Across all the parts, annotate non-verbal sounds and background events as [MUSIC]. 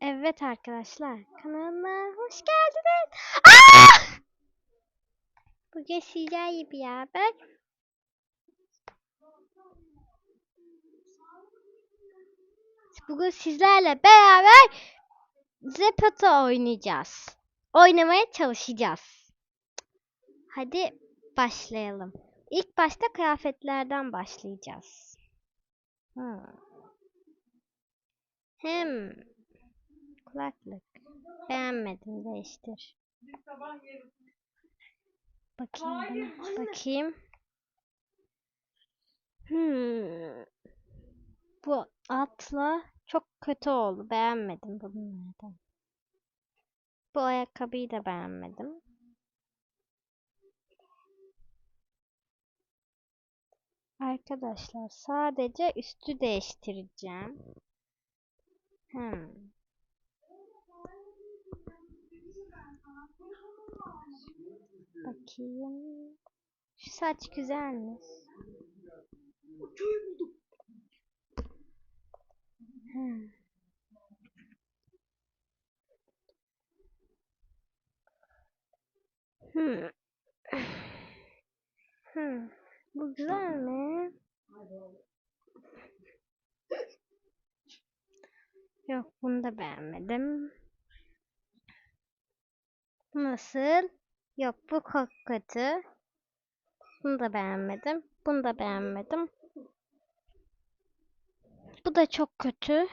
Evet arkadaşlar kanalıma hoş geldiniz. Bugün sizlerle beraber Bugün sizlerle beraber Zepata oynayacağız. Oynamaya çalışacağız. Hadi başlayalım. İlk başta kıyafetlerden başlayacağız. Hmm. Hem kulaklık beğenmedim değiştir. Bakayım buna. Bakayım. Hmm. Bu atla çok kötü oldu. Beğenmedim bunlardan. Bu ayakkabıyı da beğenmedim. Arkadaşlar sadece üstü değiştireceğim. Hmm. Bakayım. Şu saç güzelmiş. Hmm. Hmm. Hmm. Bu güzel mi? Yok bunu da beğenmedim. Bu Nasıl? Yok bu çok kötü. Bunu da beğenmedim. Bunu da beğenmedim. Bu da çok kötü.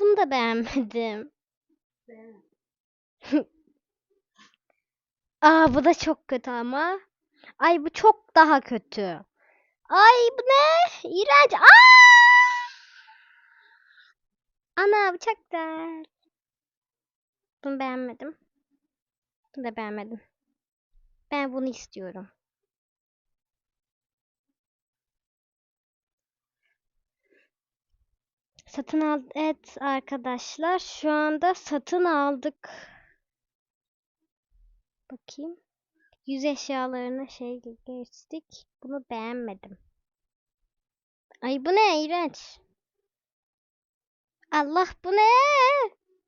Bunu da beğenmedim. [LAUGHS] Aa bu da çok kötü ama. Ay bu çok daha kötü. Ay bu ne? İğrenç. Aa! Ana bıçak da. Bunu beğenmedim. Bunu da beğenmedim. Ben bunu istiyorum. Satın al evet arkadaşlar şu anda satın aldık. Bakayım. Yüz eşyalarına şey geçtik. Bunu beğenmedim. Ay bu ne iğrenç. Allah bu ne?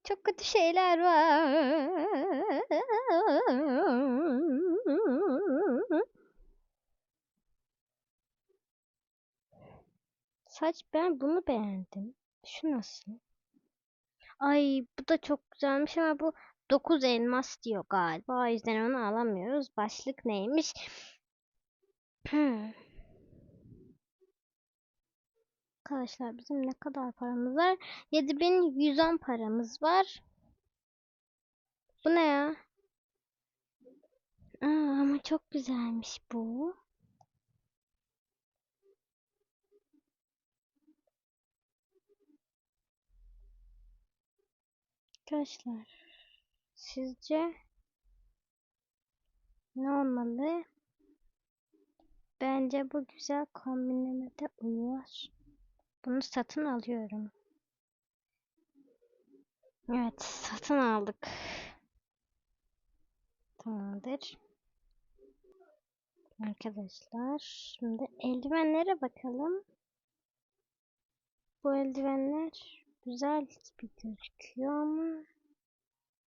Çok kötü şeyler var. Saç ben bunu beğendim. Şu nasıl? Ay bu da çok güzelmiş ama bu 9 elmas diyor galiba. O yüzden onu alamıyoruz. Başlık neymiş? Hmm. Arkadaşlar bizim ne kadar paramız var? 7110 paramız var. Bu ne ya? Aa, ama çok güzelmiş bu. Arkadaşlar sizce ne olmalı? Bence bu güzel kombinlemede uyuyor. Bunu satın alıyorum. Evet, satın aldık. Tamamdır. Arkadaşlar, şimdi eldivenlere bakalım. Bu eldivenler güzel gibi gözüküyor ama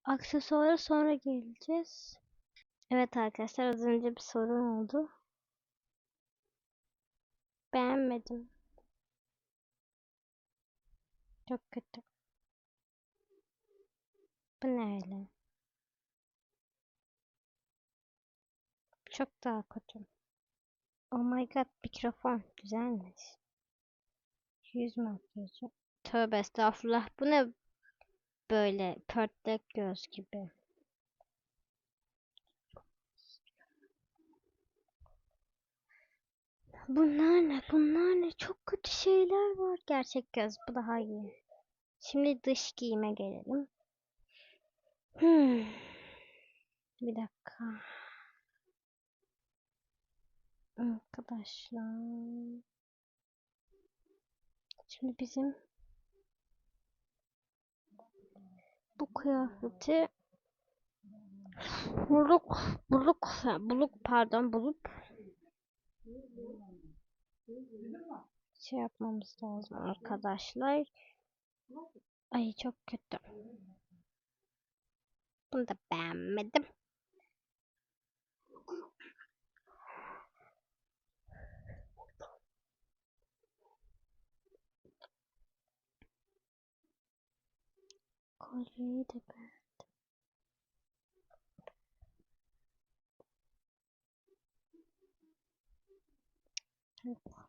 aksesuara sonra geleceğiz. Evet arkadaşlar, az önce bir sorun oldu. Beğenmedim. Çok kötü. Bu ne öyle? Çok daha kötü. Oh my god mikrofon güzelmiş. Yüz makyajı. Tövbe estağfurullah. Bu ne böyle pörtlek göz gibi. Bunlar ne? Bunlar ne? Çok kötü şeyler var. Gerçek göz bu daha iyi. Şimdi dış giyime gelelim. Hmm. Bir dakika. Arkadaşlar. Şimdi bizim bu kıyafeti buluk buluk buluk pardon bulup şey yapmamız lazım arkadaşlar. Ay çok kötü. Bunu da beğenmedim. Kolyeyi de beğendim. Yok.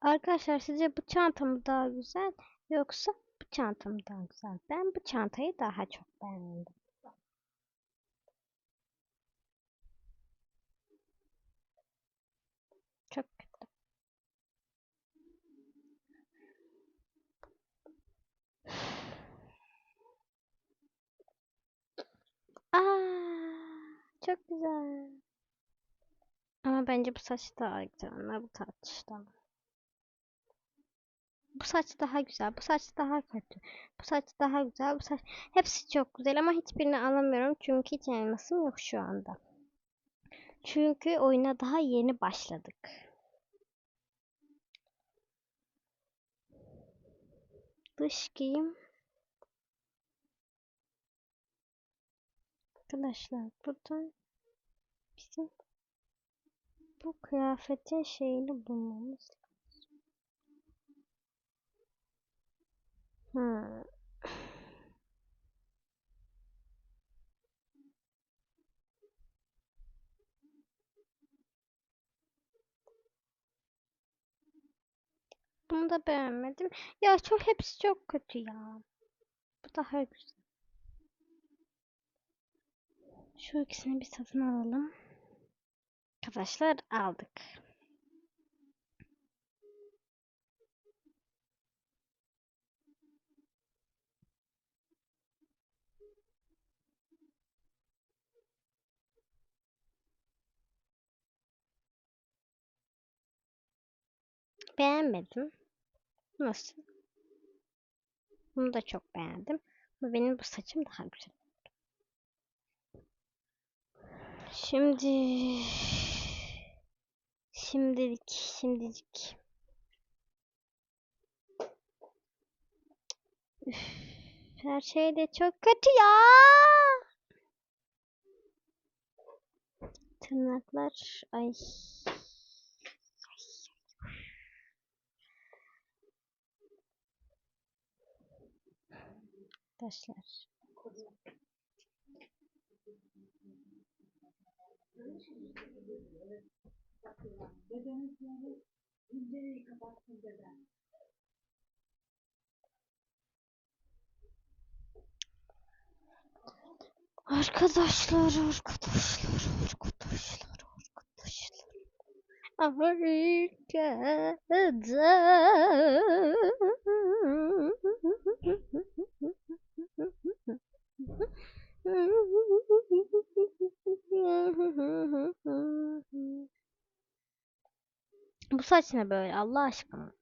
Arkadaşlar sizce bu çanta mı daha güzel yoksa bu çanta mı daha güzel? Ben bu çantayı daha çok beğendim. Çok kötü. [SIGHS] Aa, çok güzel. Ama bence bu saç daha güzel. Ama bu tartışmalı. Bu saç daha güzel. Bu saç daha kötü. Bu saç daha güzel. Bu saç hepsi çok güzel ama hiçbirini alamıyorum çünkü hiç elmasım yok şu anda. Çünkü oyuna daha yeni başladık. Dış giyim. Arkadaşlar burada bizim bu kıyafetin şeyini bulmamız lazım. Bunu da beğenmedim. Ya çok hepsi çok kötü ya. Bu daha güzel. Şu ikisini bir satın alalım. Arkadaşlar aldık. Beğenmedim. Nasıl? Bunu da çok beğendim. Ama benim bu saçım daha güzel. Şimdi şimdilik şimdilik Üf, her şey de çok kötü ya. Tırnaklar ay Arkadaşlar. Arkadaşlar, arkadaşlar, arkadaşlar, arkadaşlar. Saç ne böyle Allah aşkına?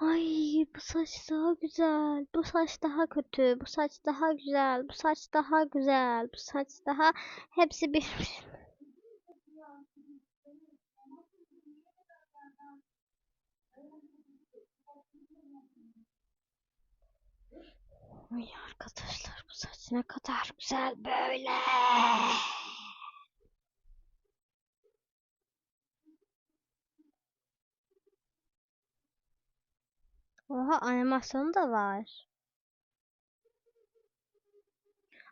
Ay bu saç daha güzel. Bu saç daha kötü. Bu saç daha güzel. Bu saç daha güzel. Bu saç daha hepsi bir Ay arkadaşlar bu saç ne kadar güzel böyle. Oha animasyonu da var.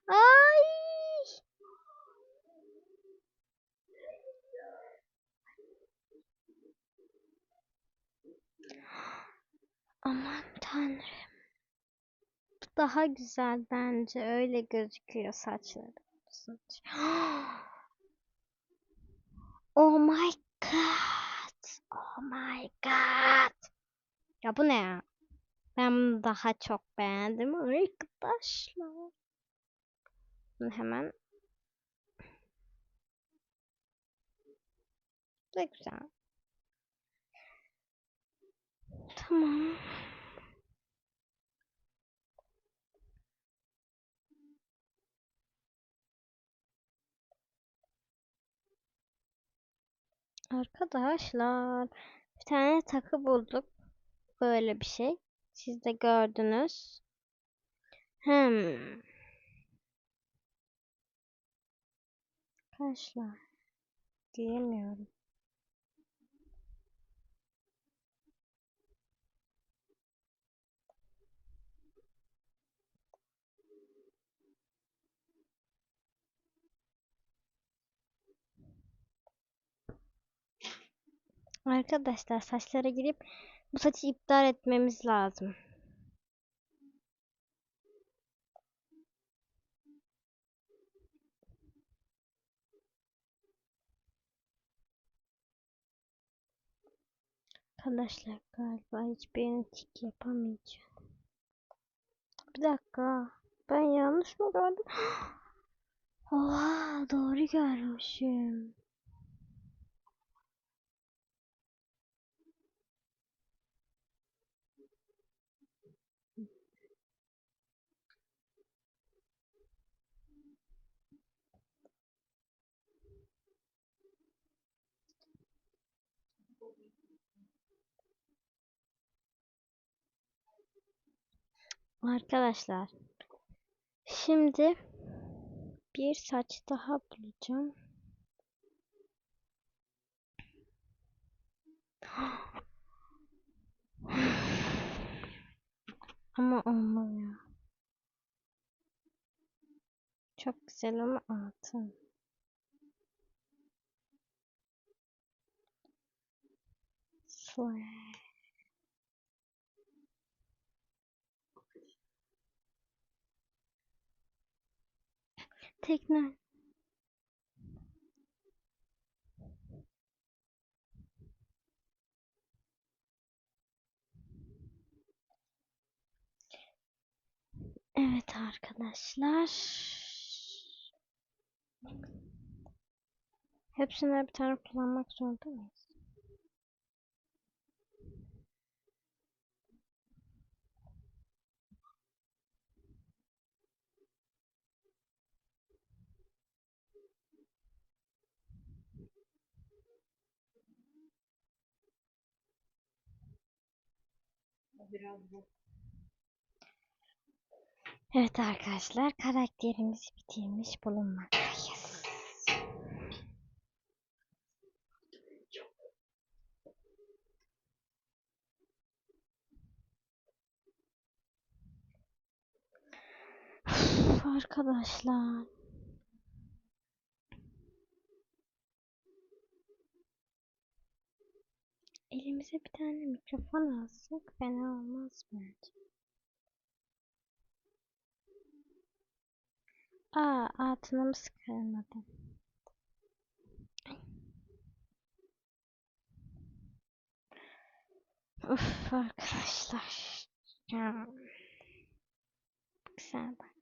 Ay! Aman tanrım. Daha güzel bence. Öyle gözüküyor saçları. Saç. [GASPS] Oh my god. Oh my god. Ya bu ne ya? Ben daha çok beğendim arkadaşlar. Hemen. Bu güzel. Tamam. Arkadaşlar bir tane takı bulduk. Böyle bir şey. Siz de gördünüz. Hmm. Arkadaşlar diyemiyorum. Arkadaşlar saçlara girip bu saçı iptal etmemiz lazım. Arkadaşlar galiba hiçbirini tik yapamayacağım. Bir dakika. Ben yanlış mı gördüm? [GASPS] Oha doğru görmüşüm. Arkadaşlar şimdi bir saç daha bulacağım. Ama olmuyor. Çok güzel ama altın. Tekne. Evet arkadaşlar. Hepsine bir tane kullanmak zorunda mıyız? Evet arkadaşlar karakterimizi bitirmiş bulunmaktayız. Arkadaşlar. Elimize bir tane mikrofon alsak fena olmaz bence. Aa altınımız kırılmadı. Uf arkadaşlar. Ya. Güzel bak.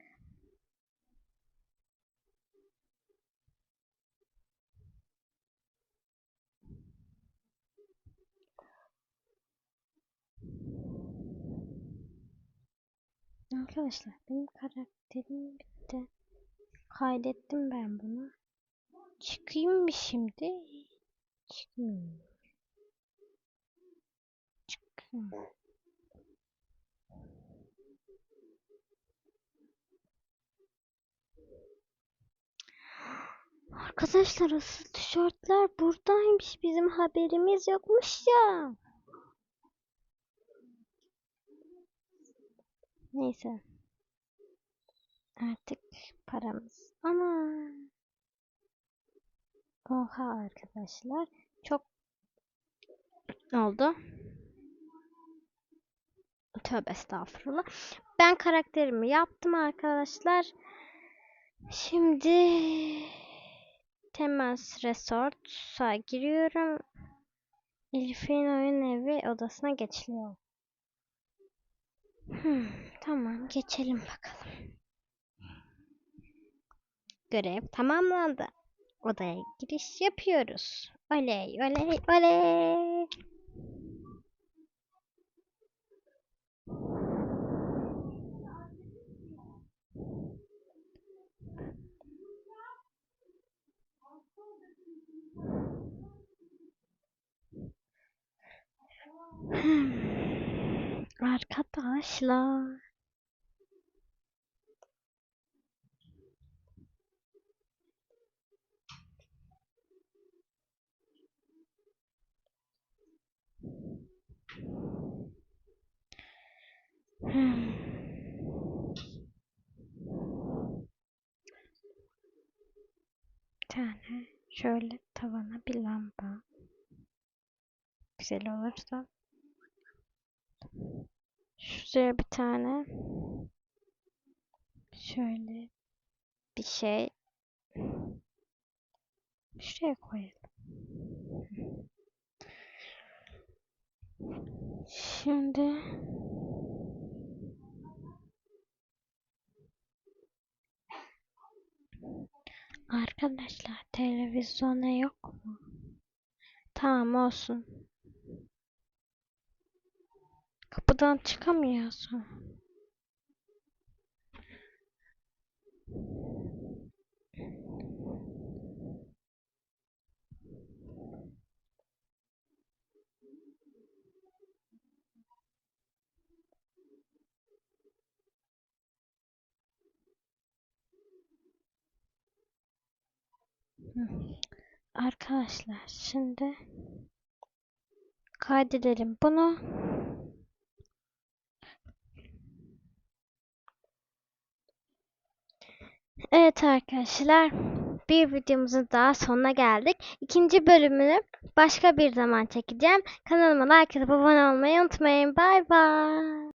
Arkadaşlar benim karakterim bitti. Kaydettim ben bunu. Çıkayım mı şimdi? Çıkmayayım. Çıkayım. Arkadaşlar asıl tişörtler buradaymış. Bizim haberimiz yokmuş ya. Neyse. Artık paramız. Ama Oha arkadaşlar. Çok oldu. Tövbe estağfurullah. Ben karakterimi yaptım arkadaşlar. Şimdi Temas Resort'a giriyorum. Elif'in oyun evi odasına geçiliyor. Hmm, tamam geçelim bakalım. Görev tamamlandı. Odaya giriş yapıyoruz. Oley oley oley. Hmm. Arkadaşlar. Bir tane şöyle tavana bir lamba. Güzel olursa. Şuraya bir tane şöyle bir şey şuraya koyalım. Şimdi arkadaşlar televizyona yok mu? Tamam olsun. Kapıdan çıkamıyorsun. Arkadaşlar şimdi kaydedelim bunu. Evet arkadaşlar bir videomuzun daha sonuna geldik. İkinci bölümünü başka bir zaman çekeceğim. Kanalıma like atıp abone olmayı unutmayın. Bay bay.